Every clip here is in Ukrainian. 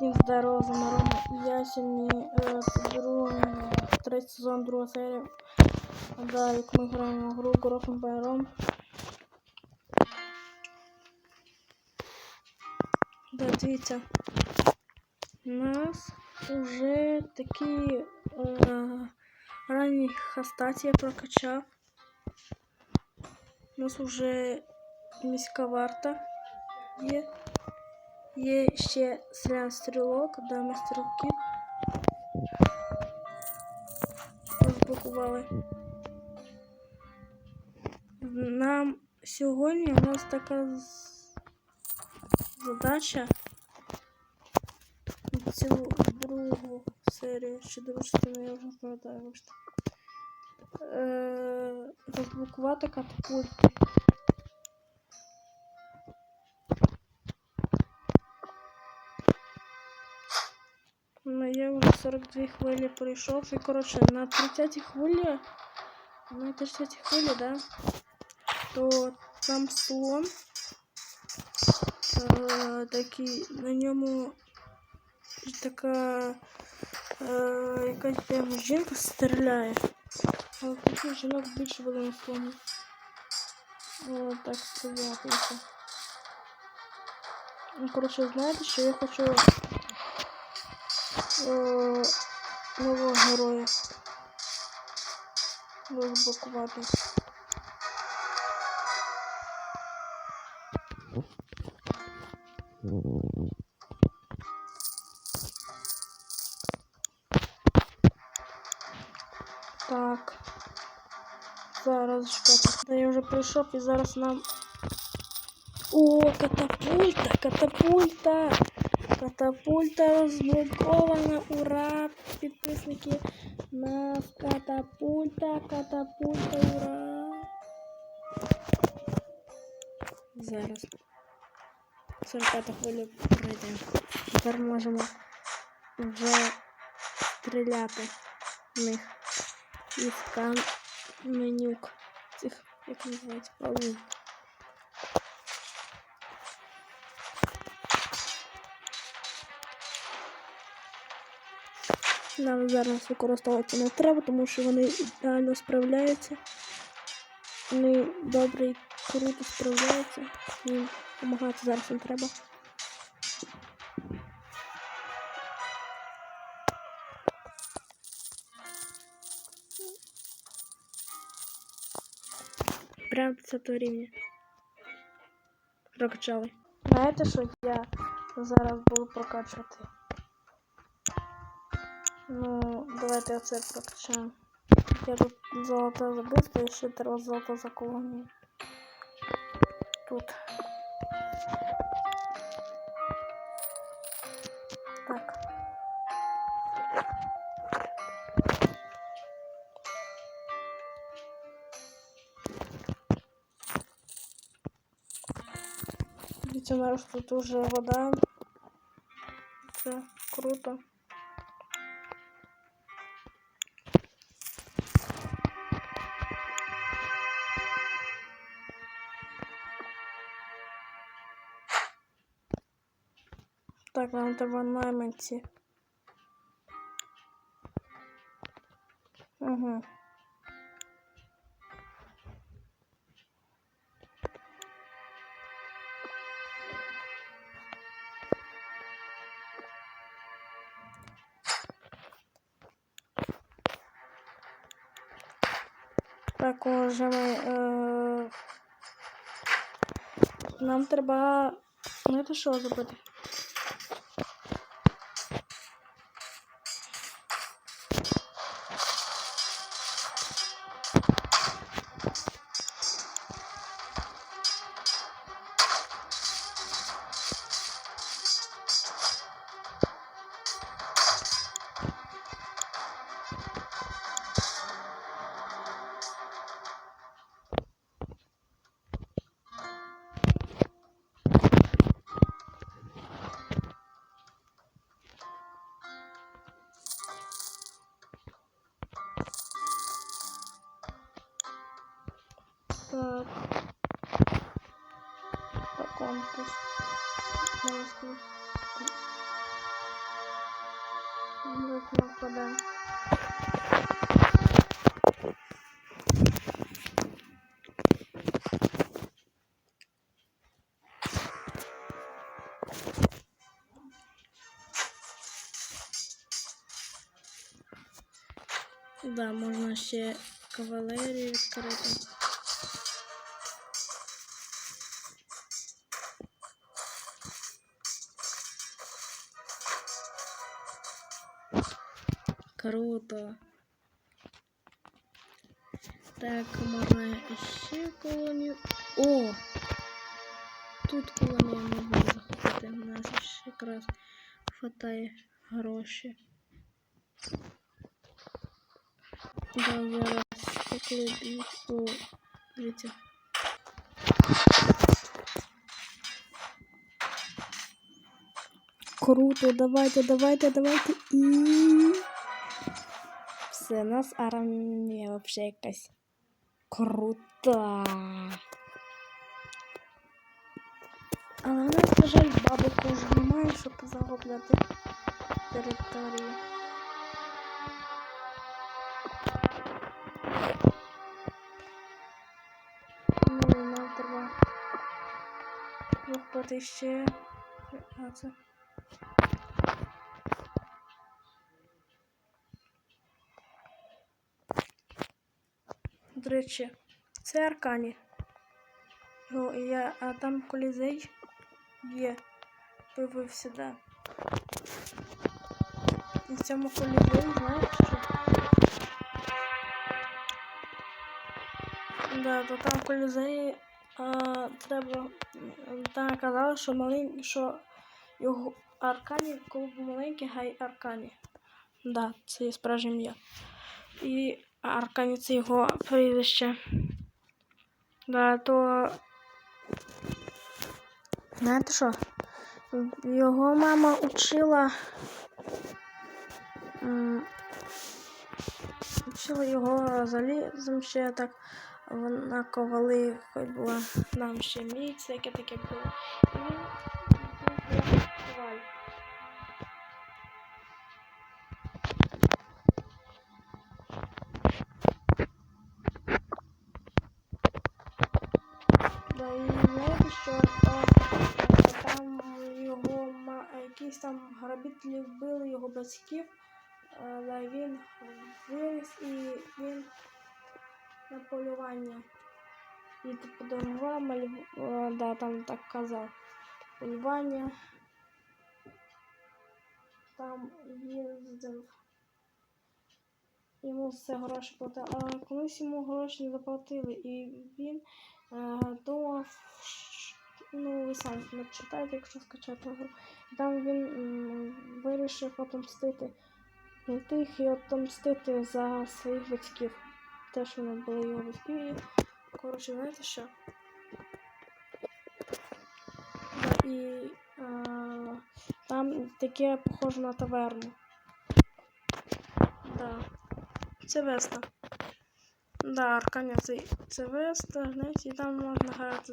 Всім здорово, Рома. Я сьогодні е, беру третій сезон, друга серія. Да, як ми граємо в гру Грофен Байром. Да, дивіться. У нас вже такі е, ранні хастаті я прокачав. У нас вже міська варта є. Є ще селян стрілок, да, ми стрілки розблокували. Нам сьогодні у нас така задача цю другу серію, чи другу частину, я вже пам'ятаю. Е, розблокувати катапульт. 42 хвилі пройшов. І коротше, на 30 хвилі, на 30 хвилі, да, то там слон е, такий, на ньому така е, якась прямо жінка стріляє. Але таких жінок більше буде на слоні. О, так сказати. це. Ну, коротше, знаєте, що я хочу е, нового героя розблокувати. Так. Зараз. Та Я вже прийшов і зараз нам. О, катапульта, катапульта! Катапульта розблокована. Ура! Підписники. Нас катапульта, катапульта, ура! Зараз. 45 хвилю пройдемо. Тепер можемо вже стріляти в них із каменюк. Цих, як називається, павун. Нам зараз використовувати не треба, тому що вони ідеально справляються. Вони добре і круто справляються. Їм допомагати зараз не треба. Прям 50 рівня. Прокачали. Знаєте, що я зараз буду прокачувати? Ну, давайте оце прокачаємо. Я тут золото забисто і ще треба золото заковані. Тут. Так. Дивіться, нараз тут уже вода. Це круто. Так, нам треба найманці. Угу. Так, уже ми. Е... Нам треба. Знаєте, що зробити? Так. Так, компас. Зараз тут. нападемо. Да, можна ще кавалерію відкрити. Круто. Так, можна ще колонію. О! Тут колонію можна захопити. У нас ще якраз хватає гроші. Да, зараз поклубі. О, дивіться. Круто, давайте, давайте, давайте. І Все, у нас армія вообще якась крута. Але в нас, на жаль, бабок уже немає, щоб захопляти територію. Ну, нам треба захопити ще. А це. Речі, це Аркані. Його, я, а там колізей є. Вивив сюди. І в цьому колізеї, знаєш що? Да, то там колізеї а, треба. Там казали, що маленький, що його Аркані, коли був маленький, гай Аркані. Да, це є справжнє ім'я. І Аркані це його прізвище. Да, то. Знаєте що? Його мама учила. Учила його залізом ще так. Вона ковали, хоч була нам ще міць, яке таке було. І він був. Там грабителі вбили його батьків, але він виріс і він на полювання. І типу дорогова малював, да, там так казав. Полювання. Там їздив. Йому все гроші платили, але колись йому гроші не заплатили, і він е, думав, ну ви самі не читаєте, якщо скачати гру. І там він м, вирішив отомстити тих і отомстити за своїх батьків. Те, що вони були його батьки. Коротше, знаєте що? І е, там таке похоже на таверну. Да. Це Веста. Да, Арканя це, це Веста, знаєте, і там можна грати.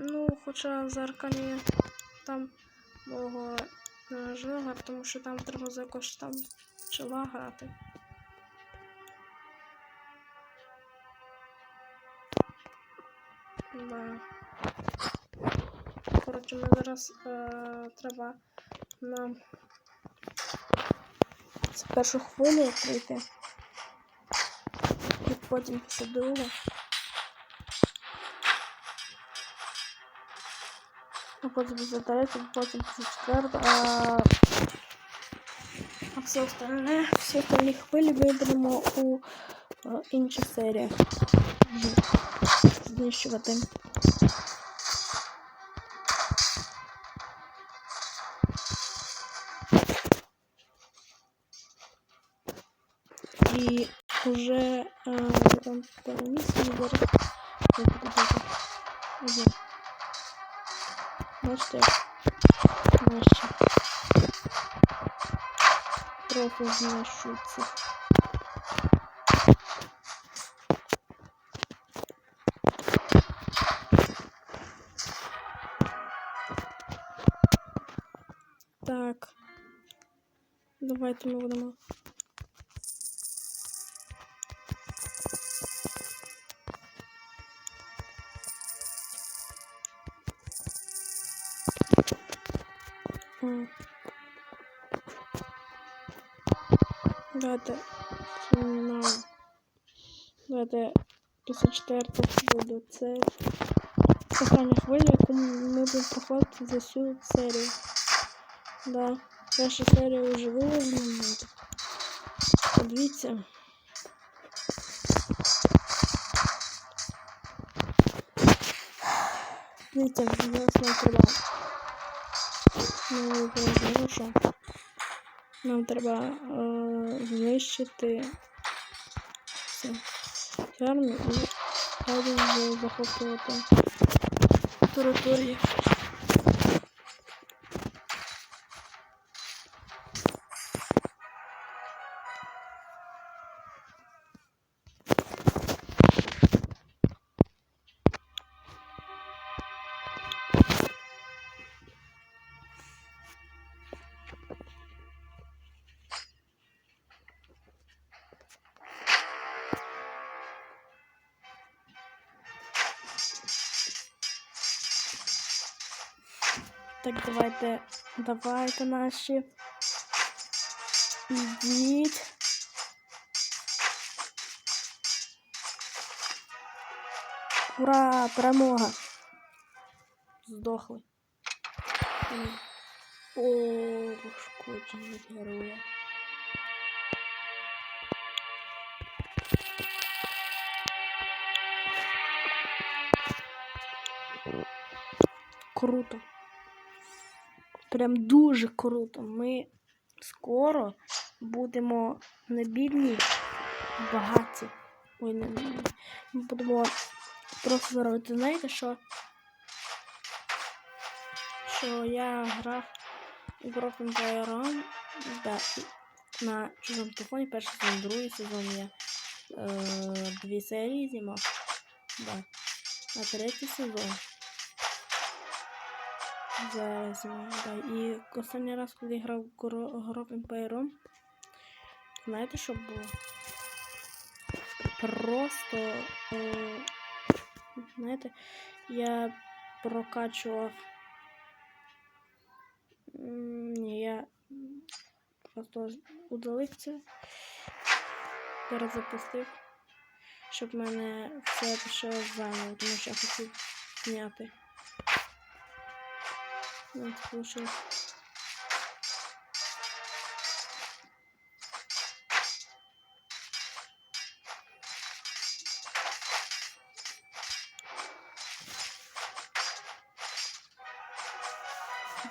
Ну, хоча за Аркані там мого не тому що там треба за якось там чола грати. Да. Коротше, ми зараз е, треба нам першу хвилю пройти. І потім після другу. А потім після третю, потім після четверту. А, а все остальне, всі остальні хвилі виберемо у е, інших серіях. Мгм. Знищувати. І вже е, там місце зараз. Ой, подивіться. Бачите, наші просто знищуються. Так. Давайте ми будемо. Давайте на давайте після четвертого буде це остання хвиля, яку ми будемо проходити за всю серію. Да, перша серія вже виложена. ну, Подивіться. Дивіться, зараз нам треба. Ну, розумію, нам треба е, знищити це ферму і далі захоплювати територію. Так, давайте, давайте наші. Ідіть. Ура! Перемога! Здохли. О, пошкоджені героя. Круто. Прям дуже круто. Ми скоро будемо не бідні, багаті. Ой, не, не. Ми будемо просто заробити. Знаєте, що? Що я грав Group Empire да, на чужому телефоні перший сезон, другий сезон я е, дві серії знімав. Да. А третій сезон. Зараз знімаю, да. І останній раз, коли грав Group Empire, знаєте, що було? Просто, е, знаєте, я прокачував. Ні, я просто удалив це, перезапустив, щоб мене все пішло заново, тому що я хотів зняти. Це вийшло.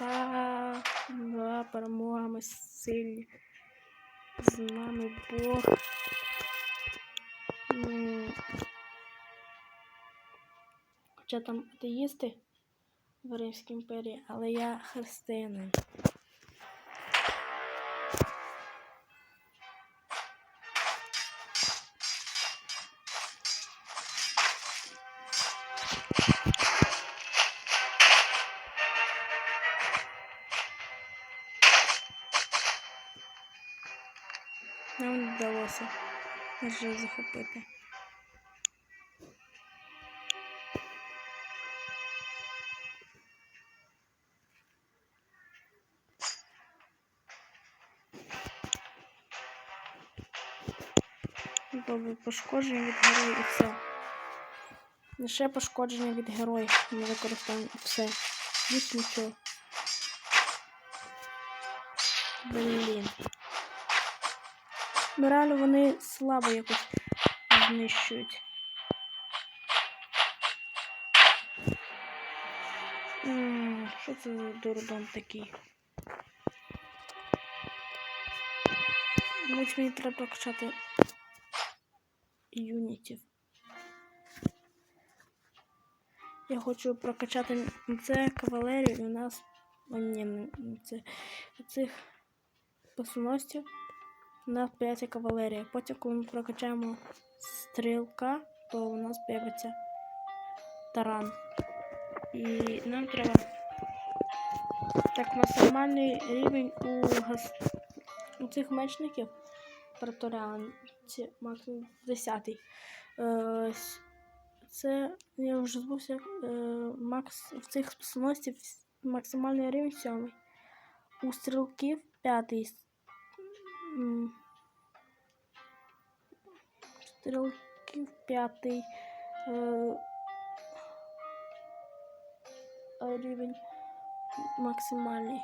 Да, да, перемога, ми сильні. З нами Бог. Хоча там атеїсти в Римській імперії, але я християнин. Нам вдалося вже захопити. Добре, пошкодження від героїв і все. Лише пошкодження від героїв. Ми використовуємо все. Більш нічого. Блін. Реально вони слабо якось знищують. Що це за дурдом такий? Мені треба прокачати юнітів. Я хочу прокачати це кавалерію, у нас о, ні, це цих посуносців. У нас появиться кавалерія. Потім, коли ми прокачаємо стрілка, то у нас появиться таран. І нам треба. Так, нормальний рівень у гас... у цих мечників преторіанці, максимум 10. Е, це я вже збувся. Е, макс в цих способностей максимальний рівень 7. У стрілків 5. Стрілків 5. Е, рівень максимальний.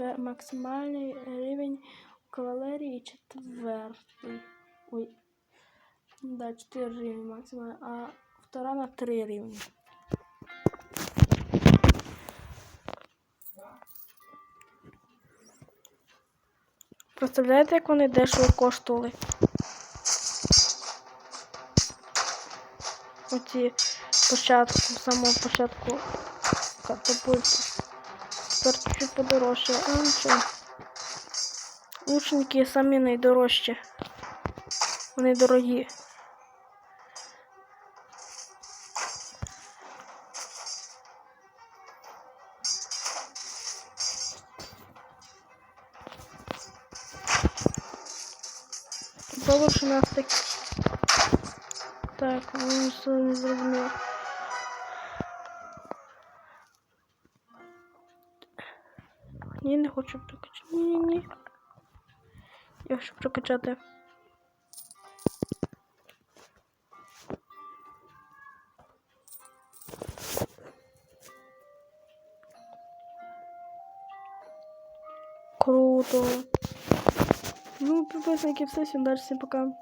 Максимальний рівень кавалерії четвертий. Ой. Да, 4 рівні максимально, а втора на 3 рівні. Представляєте, як вони дешево коштували? Оці початку, самого початку катапульти. Тепер подорожче, а нічого. Лучники самі найдорожчі. Вони дорогі. У нас так. Так, ну все не зрозуміло. Ні, не хочу прокачати. Ні, ні, ні. Я хочу прокачати. Круто. Ну, підписники, все, всім далі, всім пока.